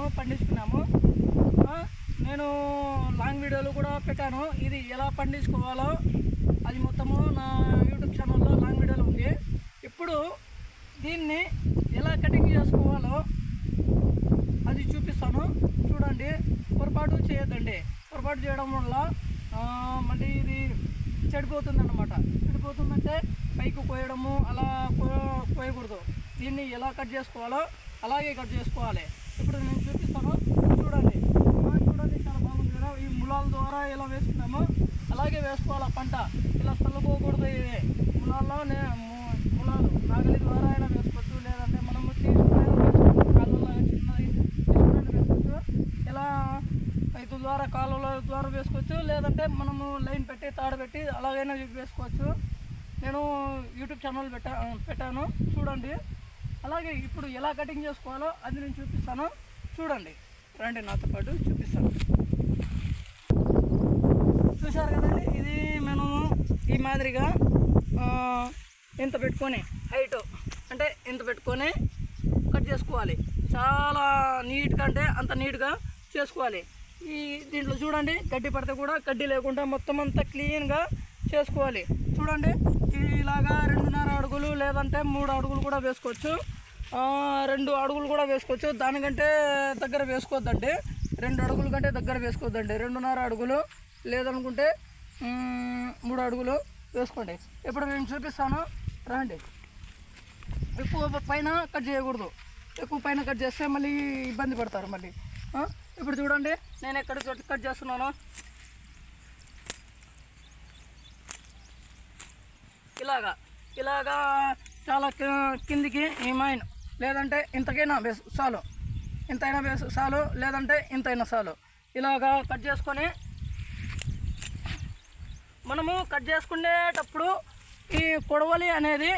మనము పండించుకున్నాము నేను లాంగ్ వీడియోలు కూడా పెట్టాను. ఇది ఎలా పండించుకోవాలో అది మొత్తము నా యూట్యూబ్ ఛానల్లో లాంగ్ వీడియోలు ఉంది. ఇప్పుడు దీన్ని ఎలా కటింగ్ చేసుకోవాలో అది చూపిస్తాను. చూడండి పొరపాటు చేయొద్దండి. పొరపాటు చేయడం వల్ల మళ్ళీ ఇది చెడిపోతుంది అనమాట చెడిపోతుందంటే పైకి కోయడము అలా కో- కోయకూడదు దీన్ని ఎలా కట్ చేసుకోవాలో అలాగే కట్ చేసుకోవాలి. ఇప్పుడు నేను చూపిస్తాను. చూడండి. చూడండి చాలా బాగుంది కదా. ఈ ములాల ద్వారా ఎలా వేసుకున్నాము అలాగే వేసుకోవాలి ఆ పంట. ఇలా చల్లబోకూడదు ఇది ములాల్లో ములాలు నాగలి ద్వారా అయినా వేసుకోవచ్చు. లేదంటే మనము తీసుకుని కాళ్ళలో చిన్నది వేసుకోవచ్చు. ఇలా రైతు ద్వారా కాలువల ద్వారా వేసుకోవచ్చు. లేదంటే మనము లైన్ పెట్టి తాడు పెట్టి అలాగైనా వేసుకోవచ్చు. నేను యూట్యూబ్ ఛానల్ పెట్టా పెట్టాను. చూడండి. అలాగే ఇప్పుడు ఎలా కటింగ్ చేసుకోవాలో అది నేను చూపిస్తాను. చూడండి. రండి నాతో పాటు చూపిస్తాను. చూశారు కదండి? ఇది మనము ఈ మాదిరిగా ఇంత పెట్టుకొని హైట్ అంటే ఇంత పెట్టుకొని కట్ చేసుకోవాలి. చాలా నీట్గా అంటే అంత నీట్గా చేసుకోవాలి. ఈ దీంట్లో చూడండి గడ్డి పడితే కూడా గడ్డి లేకుండా మొత్తం అంతా క్లీన్గా చేసుకోవాలి. చూడండి ఇలాగా రెండున్నర అడుగులు లేదంటే మూడు అడుగులు కూడా వేసుకోవచ్చు. రెండు అడుగులు కూడా వేసుకోవచ్చు. దానికంటే దగ్గర వేసుకోవద్దండి. రెండు అడుగుల కంటే దగ్గర వేసుకోవద్దండి. రెండున్నర అడుగులు లేదనుకుంటే మూడు అడుగులు వేసుకోండి. ఇప్పుడు నేను చూపిస్తాను. రండి. ఎక్కువ పైన కట్ చేయకూడదు. ఎక్కువ పైన కట్ చేస్తే మళ్ళీ ఇబ్బంది పడతారు మళ్ళీ. ఇప్పుడు చూడండి నేను ఎక్కడ కట్ చేస్తున్నాను. ఇలాగా. ఇలాగా చాలా కిందికి ఈ మైన్. లేదంటే ఇంతకైనా వేసు చాలు ఇంతైనా వేసు చాలు లేదంటే ఇంతైనా చాలు ఇలాగా కట్ చేసుకొని మనము కట్ చేసుకునేటప్పుడు ఈ కొడవలి అనేది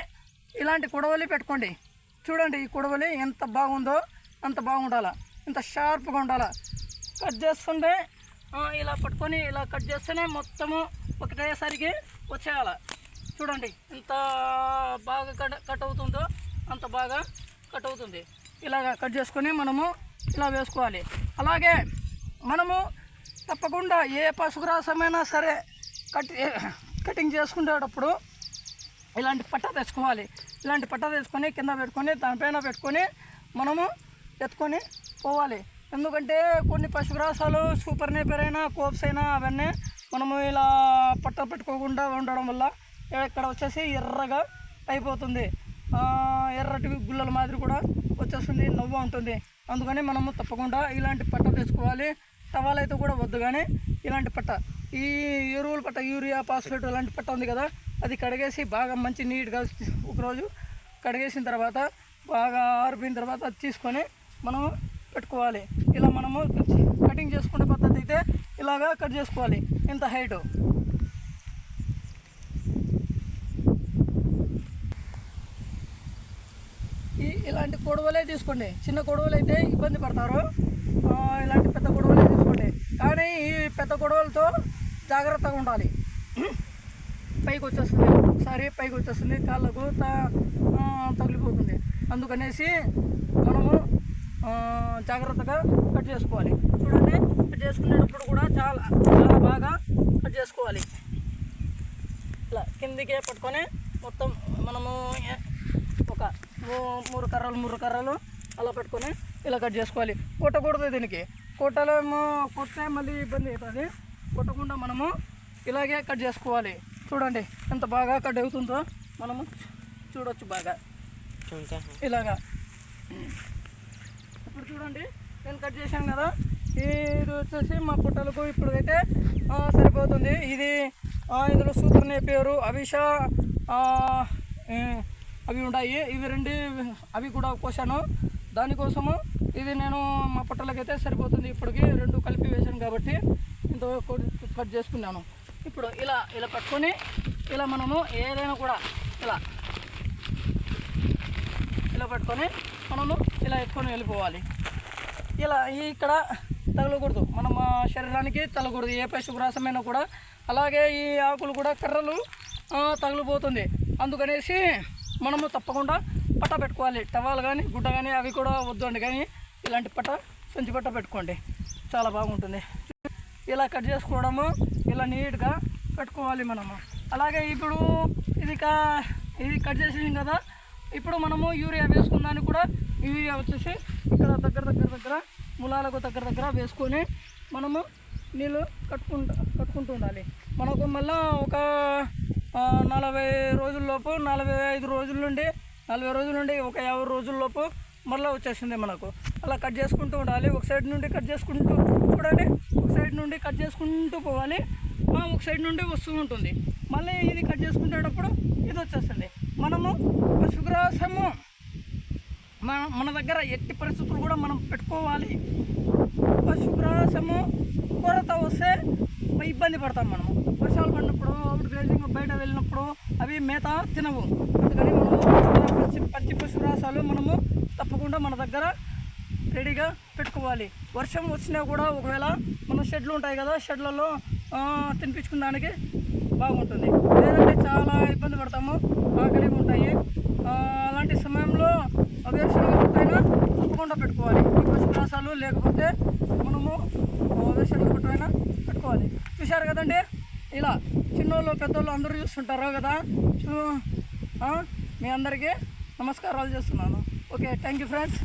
ఇలాంటి కొడవలి పెట్టుకోండి. చూడండి ఈ కొడవలి ఎంత బాగుందో అంత బాగుండాలా. ఇంత షార్ప్గా ఉండాలా. కట్ చేస్తుంటే ఇలా పట్టుకొని ఇలా కట్ చేస్తేనే మొత్తము ఒకటేసరికి వచ్చేయాల. చూడండి ఎంత బాగా కట్ కట్ అవుతుందో అంత బాగా కట్ అవుతుంది. ఇలాగ కట్ చేసుకొని మనము ఇలా వేసుకోవాలి. అలాగే మనము తప్పకుండా ఏ పశుగ్రాసమైనా సరే కట్ కటింగ్ చేసుకునేటప్పుడు ఇలాంటి పట్ట తెచ్చుకోవాలి. ఇలాంటి పట్ట తెచ్చుకొని కింద పెట్టుకొని దానిపైన పెట్టుకొని మనము ఎత్తుకొని పోవాలి. ఎందుకంటే కొన్ని పశుగ్రాసాలు సూపర్ నేపర్ అయినా కోప్స్ అయినా అవన్నీ మనము ఇలా పట్ట పెట్టుకోకుండా ఉండడం వల్ల ఇక్కడ వచ్చేసి ఎర్రగా అయిపోతుంది. ఎర్రటి గుల్లల మాదిరి కూడా వచ్చేస్తుంది నవ్వు ఉంటుంది. అందుకని మనము తప్పకుండా ఇలాంటి పట్ట తెచ్చుకోవాలి. టవాల్ అయితే కూడా వద్దు కానీ ఇలాంటి పట్ట. ఈ ఎరువుల పట్ట యూరియా ఫాస్ఫేట్ ఇలాంటి పట్ట ఉంది కదా అది కడిగేసి బాగా మంచి నీట్గా ఒకరోజు కడిగేసిన తర్వాత బాగా ఆరిపోయిన తర్వాత అది తీసుకొని మనం పెట్టుకోవాలి. ఇలా మనము కటింగ్ చేసుకునే పద్ధతి అయితే ఇలాగా కట్ చేసుకోవాలి. ఇంత హైటు. ఇలాంటి కొడవలే తీసుకోండి. చిన్న కొడవలు అయితే ఇబ్బంది పడతారు. ఇలాంటి పెద్ద కొడవలే తీసుకోండి. కానీ ఈ పెద్ద కొడవలతో జాగ్రత్తగా ఉండాలి. పైకి వచ్చేస్తుంది. ఒకసారి పైకి వచ్చేస్తుంది. కాళ్ళకు త తగిలిపోతుంది. అందుకనేసి మనము జాగ్రత్తగా కట్ చేసుకోవాలి. చూడండి కట్ చేసుకునేటప్పుడు కూడా చాలా చాలా బాగా కట్ చేసుకోవాలి. ఇట్లా కిందికే పట్టుకొని మొత్తం మనము ఒక మూడు కర్రలు మూడు కర్రలు అలా పెట్టుకొని ఇలా కట్ చేసుకోవాలి. కొట్టకూడదు దీనికి. కొట్టలేమో కొట్టే మళ్ళీ ఇబ్బంది అవుతుంది. కొట్టకుండా మనము ఇలాగే కట్ చేసుకోవాలి. చూడండి ఎంత బాగా కట్ అవుతుందో మనము చూడొచ్చు బాగా. ఇలాగా. ఇప్పుడు చూడండి నేను కట్ చేశాను కదా. ఇది వచ్చేసి మా పుట్టలకు ఇప్పుడు అయితే ఆ, సరిపోతుంది. ఇది ఇందులో సూపర్ నేపేరు అవిష అవి ఉన్నాయి ఇవి రెండు అవి కూడా కోసాను. దానికోసము ఇది నేను మా పొట్టలకైతే సరిపోతుంది. ఇప్పటికి రెండు కలిపి వేసాను కాబట్టి ఇంత కట్ చేసుకున్నాను. ఇప్పుడు ఇలా ఇలా పట్టుకొని ఇలా మనము ఏదైనా కూడా ఇలా ఇలా పట్టుకొని మనము ఇలా ఎత్తుకొని వెళ్ళిపోవాలి. ఇలా ఇక్కడ తగలకూడదు. మన శరీరానికి తగలకూడదు. ఏ పశుగ్రాసమైనా కూడా అలాగే ఈ ఆకులు కూడా కర్రలు తగిలిపోతుంది. అందుకనేసి మనము తప్పకుండా పట్ట పెట్టుకోవాలి. టవాల్ కానీ గుడ్డ కానీ అవి కూడా వద్దు అండి. కానీ ఇలాంటి పట్ట సంచి పట్ట పెట్టుకోండి. చాలా బాగుంటుంది. ఇలా కట్ చేసుకోవడము ఇలా నీట్గా పెట్టుకోవాలి మనము. అలాగే ఇప్పుడు ఇది కా ఇది కట్ చేసింది కదా ఇప్పుడు మనము యూరియా వేసుకున్నాను కూడా యూరియా వచ్చేసి ఇక్కడ దగ్గర దగ్గర దగ్గర ములాలకు దగ్గర దగ్గర వేసుకొని మనము నీళ్ళు కట్టుకుంటూ కట్టుకుంటూ ఉండాలి. మనకు మళ్ళీ ఒక నలభై రోజుల్లోపు నలభై ఐదు రోజుల నుండి నలభై రోజుల నుండి ఒక యాభై రోజుల్లోపు మళ్ళీ వచ్చేసింది మనకు. అలా కట్ చేసుకుంటూ ఉండాలి. ఒక సైడ్ నుండి కట్ చేసుకుంటూ చూడండి. ఒక సైడ్ నుండి కట్ చేసుకుంటూ పోవాలి. ఒక సైడ్ నుండి వస్తూ ఉంటుంది. మళ్ళీ ఇది కట్ చేసుకునేటప్పుడు ఇది వచ్చేస్తుంది. మనము పశుగ్రాసము మన మన దగ్గర ఎట్టి పరిస్థితులు కూడా మనం పెట్టుకోవాలి. పశుగ్రాసము కొరత వస్తే ఇబ్బంది పడతాం మనము. వర్షాలు పడినప్పుడు అప్పుడు గ్రేజింగ్ బయట వెళ్ళినప్పుడు అవి మేత తినవు. అందుకని మనము పచ్చి పచ్చి పశుగ్రాసాలు మనము తప్పకుండా మన దగ్గర రెడీగా పెట్టుకోవాలి. వర్షం వచ్చినా కూడా ఒకవేళ మన షెడ్లు ఉంటాయి కదా షెడ్లలో తినిపించుకున్నానికి బాగుంటుంది. లేదంటే చాలా ఇబ్బంది పడతాము ఆకలి ఉంటాయి. అలాంటి సమయంలో వేరుశనగ పుట్టైనా తప్పకుండా పెట్టుకోవాలి. పశుగ్రాసాలు లేకపోతే మనము ఆ, వేరుశనగ పుట్టైనా పెట్టుకోవాలి. చూశారు కదండి? ఇలా చిన్నోళ్ళు పెద్దోళ్ళు అందరూ చూస్తుంటారు కదా? చూ మీ అందరికీ నమస్కారాలు చేస్తున్నాను. Okay thank you friends